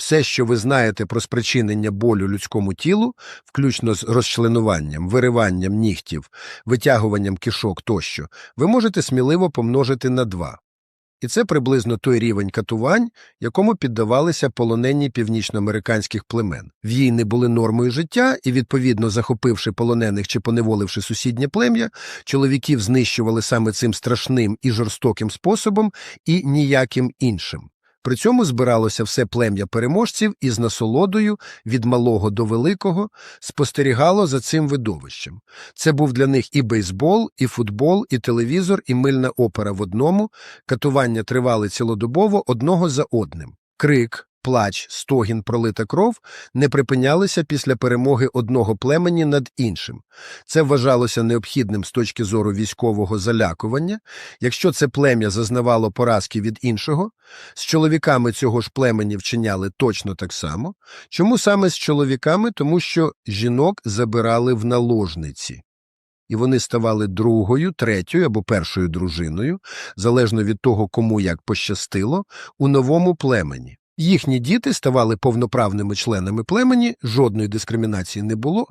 Все, що ви знаєте про спричинення болю людському тілу, включно з розчленуванням, вириванням нігтів, витягуванням кишок тощо, ви можете сміливо помножити на два. І це приблизно той рівень катувань, якому піддавалися полонені північноамериканських племен. Війни були нормою життя, і, відповідно, захопивши полонених чи поневоливши сусіднє плем'я, чоловіків знищували саме цим страшним і жорстоким способом і ніяким іншим. При цьому збиралося все плем'я переможців і з насолодою від малого до великого спостерігало за цим видовищем. Це був для них і бейсбол, і футбол, і телевізор, і мильна опера в одному. Катування тривали цілодобово одного за одним. Крик, плач, стогін, пролита кров не припинялися після перемоги одного племені над іншим. Це вважалося необхідним з точки зору військового залякування. Якщо це плем'я зазнавало поразки від іншого, з чоловіками цього ж племені вчиняли точно так само. Чому саме з чоловіками? Тому що жінок забирали в наложниці. І вони ставали другою, третьою або першою дружиною, залежно від того, кому як пощастило, у новому племені. Їхні діти ставали повноправними членами племені, жодної дискримінації не було,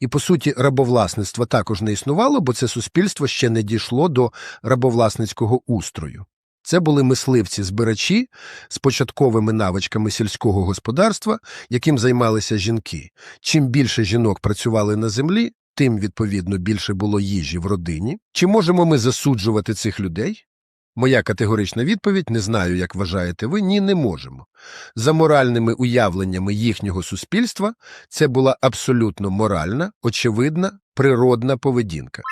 і, по суті, рабовласництва також не існувало, бо це суспільство ще не дійшло до рабовласницького устрою. Це були мисливці-збирачі з початковими навичками сільського господарства, яким займалися жінки. Чим більше жінок працювали на землі, тим, відповідно, більше було їжі в родині. Чи можемо ми засуджувати цих людей? Моя категорична відповідь не знаю, як вважаєте ви, ні, не можемо. За моральними уявленнями їхнього суспільства це була абсолютно моральна, очевидна, природна поведінка.